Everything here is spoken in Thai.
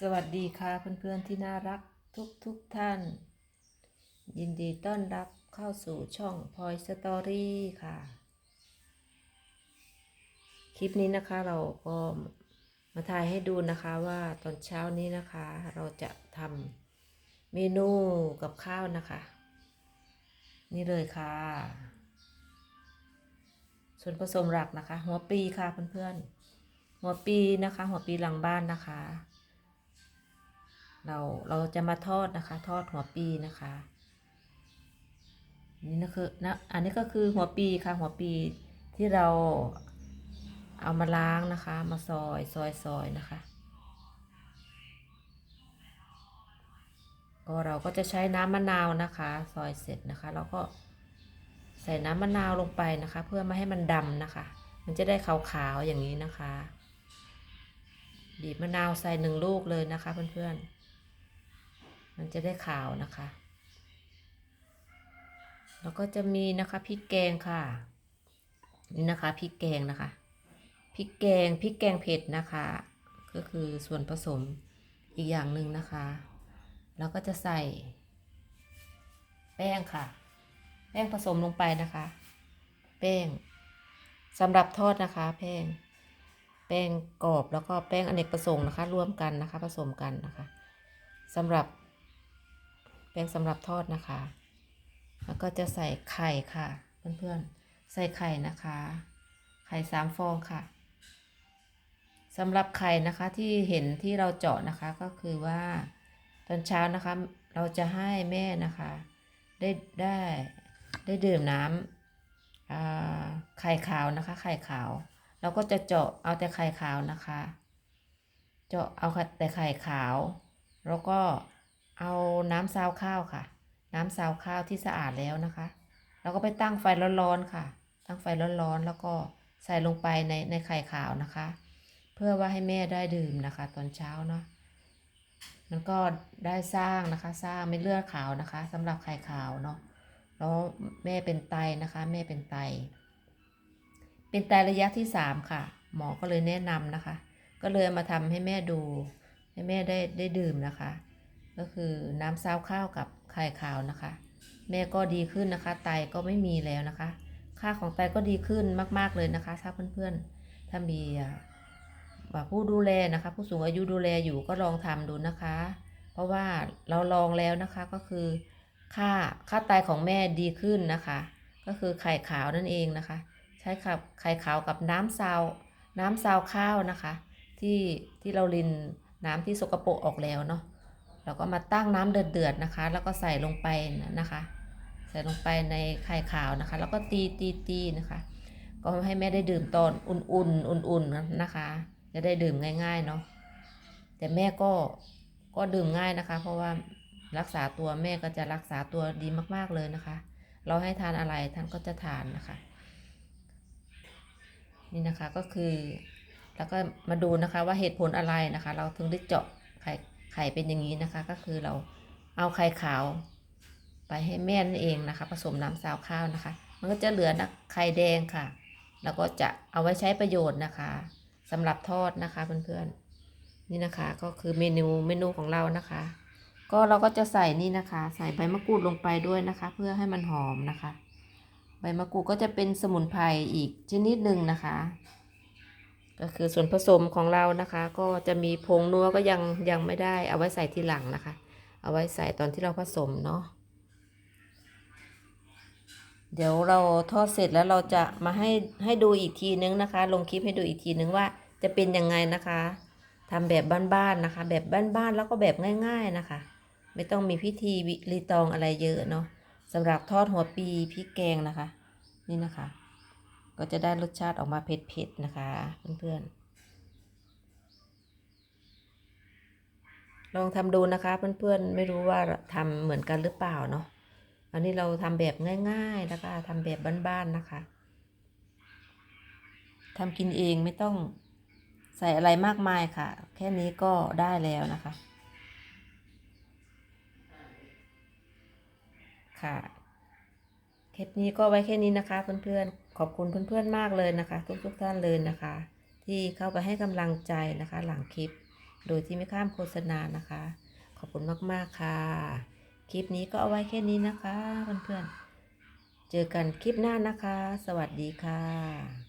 สวัสดีค่ะเพื่อนๆที่น่ารักทุกทุกๆท่าน ยินดีต้อนรับเข้าสู่ช่องพลอยสตอรี่ค่ะ คลิปนี้นะคะเราก็มาถ่ายให้ดูนะคะว่าตอนเช้านี้นะคะ เราจะทำเมนูกับข้าวนะคะ นี่เลยค่ะ ส่วนผสมหลักนะคะ หัวปีค่ะเพื่อนๆหัวปีนะคะ หัวปีหลังบ้านนะคะ เราเราจะมาทอดนะคะ ทอดหัวปีนะคะนี่นะคือนะอันนี้ก็คือหัวปีค่ะ หัวปีที่เราเอามาล้างนะคะ มาซอยซอยซอยนะคะ ก็เราก็จะใช้น้ำมะนาวนะคะ ซอยเสร็จนะคะ เราก็ใส่น้ำมะนาวลงไปนะคะ เพื่อไม่ให้มันดำนะคะ มันจะได้ขาวๆอย่างนี้นะคะบีบมะนาวใส่หนึ่งลูกเลยนะคะเพื่อนๆ มันจะได้ขาวนะคะ แล้วก็จะมีนะคะพริกแกงค่ะ นี่นะคะพริกแกงนะคะพริกแกงพริกแกงเผ็ดนะคะ ก็คือส่วนผสมอีกอย่างหนึ่งนะคะ แล้วก็จะใส่ แป้งค่ะ แป้งผสมลงไปนะคะ แป้งสำหรับทอดนะคะ แป้งแป้งกรอบแล้วก็แป้งอเนกประสงค์นะคะร่วมกันนะคะ ผสมกันนะคะสำหรับ แป้งสำหรับทอดนะคะ แล้วก็จะใส่ไข่ค่ะ เพื่อนๆ ใส่ไข่นะคะ ไข่สามฟองค่ะสำหรับไข่นะคะที่เห็นที่เราเจาะนะคะก็คือว่าตอนเช้านะคะเราจะให้แม่นะคะ ได้ได้ได้ดื่มน้ำไข่ขาวนะคะ ไข่ขาว เราก็จะเจาะเอาแต่ไข่ขาวนะคะ เจาะเอาแต่ไข่ขาว แล้วก็ เอาน้ำซาวข้าวค่ะ น้ำซาวข้าวที่สะอาดแล้วนะคะ เราก็ไปตั้งไฟร้อนๆค่ะ ตั้งไฟร้อนๆแล้วก็ใส่ลงไปในในไข่ขาวนะคะ เพื่อว่าให้แม่ได้ดื่มนะคะ ตอนเช้าเนาะมันก็ได้สร้างนะคะ สร้างเม็ดเลือดขาวนะคะสำหรับไข่ขาวเนาะแล้วแม่เป็นไตนะคะ แม่เป็นไต เป็นไตระยะที่สามค่ะ หมอก็เลยแนะนำนะคะ ก็เลยมาทำให้แม่ดู ให้แม่ได้ได้ดื่มนะคะ ก็คือน้ำซาวข้าวกับไข่ขาวนะคะ แม่ก็ดีขึ้นนะคะ ไตก็ไม่มีแล้วนะคะ ค่าของไตก็ดีขึ้นมาก ๆเลยนะคะ ถ้าเพื่อนๆ ถ้ามีอ่าแบบผู้ดูแลนะคะ ผู้สูงอายุดูแลอยู่ก็ลองทำดูนะคะ เพราะว่าเราลองแล้วนะคะก็คือค่าค่าไตของแม่ดีขึ้นนะคะ ก็คือไข่ขาวนั่นเองนะคะ ใช้กับไข่ขาวกับน้ำซาวน้ำซาวข้าวนะคะ ที่ที่เราลินน้ำที่สกปรกออกแล้วเนาะ เราก็มาตั้งน้ำเดือดๆนะคะ แล้วก็ใส่ลงไปนะคะ ใส่ลงไปในไข่ขาวนะคะ แล้วก็ตีตีตีนะคะ ก็ให้แม่ได้ดื่มตอนอุ่นๆอุ่นๆนะคะ จะได้ดื่มง่าย ๆเนาะแต่แม่ก็ก็ดื่มง่ายนะคะ เพราะว่ารักษาตัวแม่ก็จะรักษาตัวดีมากๆเลยนะคะ เราให้ทานอะไรท่านก็จะทานนะคะ นี่นะคะก็คือ แล้วก็มาดูนะคะว่าเหตุผลอะไรนะคะ เราถึงได้เจาะ ไข่เป็นอย่างนี้นะคะ ก็คือเราเอาไข่ขาว ไปให้แม่นั่นเองนะคะ ผสมน้ำซาวข้าวนะคะ มันก็จะเหลือนะไข่แดงค่ะ แล้วก็จะเอาไว้ใช้ประโยชน์นะคะสำหรับทอดนะคะเพื่อนๆนี่นะคะก็คือเมนูเมนูของเรานะคะ ก็เราก็จะใส่นี่นะคะ ใส่ใบมะกรูดลงไปด้วยนะคะ เพื่อให้มันหอมนะคะ ใบมะกรูดก็จะเป็นสมุนไพรอีกชนิดหนึ่งนะคะ ก็คือส่วนผสมของเรานะคะ ก็จะมีผงนัวก็ยังยังไม่ได้เอาไว้ใส่ทีหลังนะคะ เอาไว้ใส่ตอนที่เราผสมเนาะเดี๋ยวเราทอดเสร็จแล้วเราจะมาให้ให้ดูอีกทีนึงนะคะ ลงคลิปให้ดูอีกทีนึงว่าจะเป็นยังไงนะคะทำแบบบ้านๆนะคะ แบบบ้านๆแล้วก็แบบง่าย ๆนะคะ ไม่ต้องมีพิธีรีตองอะไรเยอะเนาะสำหรับทอดหัวปีพริกแกงนะคะ นี่นะคะ ก็จะได้รสชาติออกมาเผ็ดๆนะคะเพื่อนๆลองทำดูนะคะเพื่อนๆไม่รู้ว่าทำเหมือนกันหรือเปล่าเนาะอันนี้เราทำแบบง่ายๆแล้วก็ทำแบบบ้านๆนะคะทำกินเองไม่ต้องใส่อะไรมากมายค่ะ แค่นี้ก็ได้แล้วนะคะ ค่ะ คลิปนี้ก็ไว้แค่นี้นะคะ เพื่อนๆ ขอบคุณเพื่อนๆ มากเลยนะคะ ทุกๆท่านเลยนะคะ ที่เข้าไปให้กำลังใจนะคะ หลังคลิป โดยที่ไม่ข้ามโฆษณานะคะ ขอบคุณมากๆค่ะ คลิปนี้ก็เอาไว้แค่นี้นะคะ เพื่อนๆ เจอกันคลิปหน้านะคะ สวัสดีค่ะ